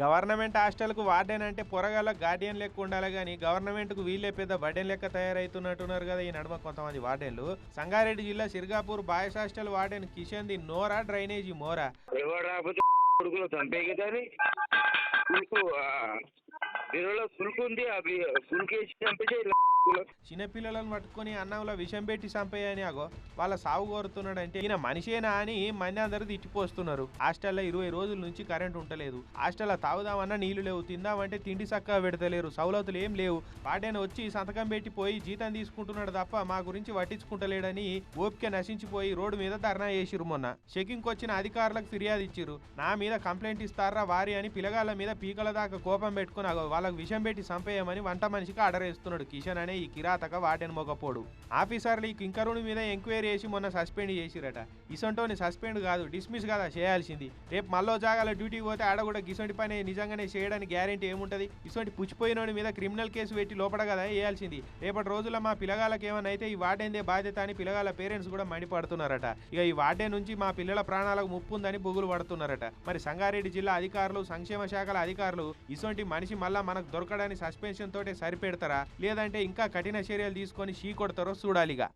Government హాస్టల్కు warden అంటే పొరగాల Guardian లెక్క ఉండాలి కానీ గవర్నమెంట్కు వీళ్ళే పెద్ద బర్డెన్ లెక్క తయారైతున్నట్టున్నారు కదా ఈ నడుమ కొంతమంది వార్డెన్లు. సంగారెడ్డి జిల్లా Sirgapur boys hostel warden Kishan the నోరా డ్రైనేజీ మోరా. ఎవరు చిన్నపిల్లలను పట్టుకొని అన్నంలో విషం పెట్టి చంపేయని అగో వాళ్ళ సాగు కోరుతున్నాడంటే ఈయన మనిషేనా అని మంది అందరూ తిట్టిపోస్తున్నారు. హాస్టల్లో ఇరవై రోజుల నుంచి కరెంట్ ఉండలేదు. హాస్టల్లో తాగుదామన్నా నీళ్ళు లేవు తిందామంటే తిండి చక్కగా పెడతలేరు సౌలతులు ఏం లేవు. వాడేని వచ్చి సంతకం పెట్టి పోయి జీతం తీసుకుంటున్నాడు తప్ప మా గురించి పట్టించుకుంటలేడని ఓపిక నశించిపోయి రోడ్డు మీద ధర్నా చేసిరు మొన్న. చెకింగ్ వచ్చిన అధికారులకు ఫిర్యాదు ఇచ్చిరు నా మీద కంప్లైంట్ ఇస్తారా వారి అని పిల్లగాళ్ళ మీద పీకల దాకా కోపం పెట్టుకుని అగో వాళ్ళకి విషం పెట్టి చంపేయమని వంట మనిషికి ఆర్డర్ వేస్తున్నాడు కిషన్ అనే ఈ కిరాతక వాటెన్ మొగపోడు. ఆఫీసర్లు ఈ కింకరుని మీద ఎంక్వైరీ చేసి మొన్న సస్పెండ్ చేసిరట. ఇసంటోని సస్పెండ్ కాదు డిస్మిస్ కదా చేయాల్సింది. రేపు మళ్ళో జాగాల డ్యూటీకి పోతే ఆడ కూడా గిసొంటి పని నిజంగానే చేయడానికి గ్యారెంటీ ఏముంటది? ఇసొంటి పుచ్చిపోయినోడి మీద క్రిమినల్ కేసు పెట్టి లోపల కదా వేయాల్సింది. రేపటి రోజుల్లో మా పిల్లగాళ్ళకి ఏమైనా అయితే ఈ వార్డెన్దే బాధ్యత అని పిల్లగాళ్ళ పేరెంట్స్ కూడా మండిపడుతున్నారట. ఇక ఈ వార్డెన్ నుంచి మా పిల్లల ప్రాణాలకు ముప్పు ఉందని బుగులు పడుతున్నారట. మరి సంగారెడ్డి జిల్లా అధికారులు సంక్షేమ శాఖల అధికారులు ఇసొంటి మనిషి మళ్ళా మనకు దొరకడానికి సస్పెన్షన్ తోటే సరిపెడతారా? లేదంటే ఇంకా కఠిన చర్యలు తీసుకొని షీ కొడతారో చూడాలిగా.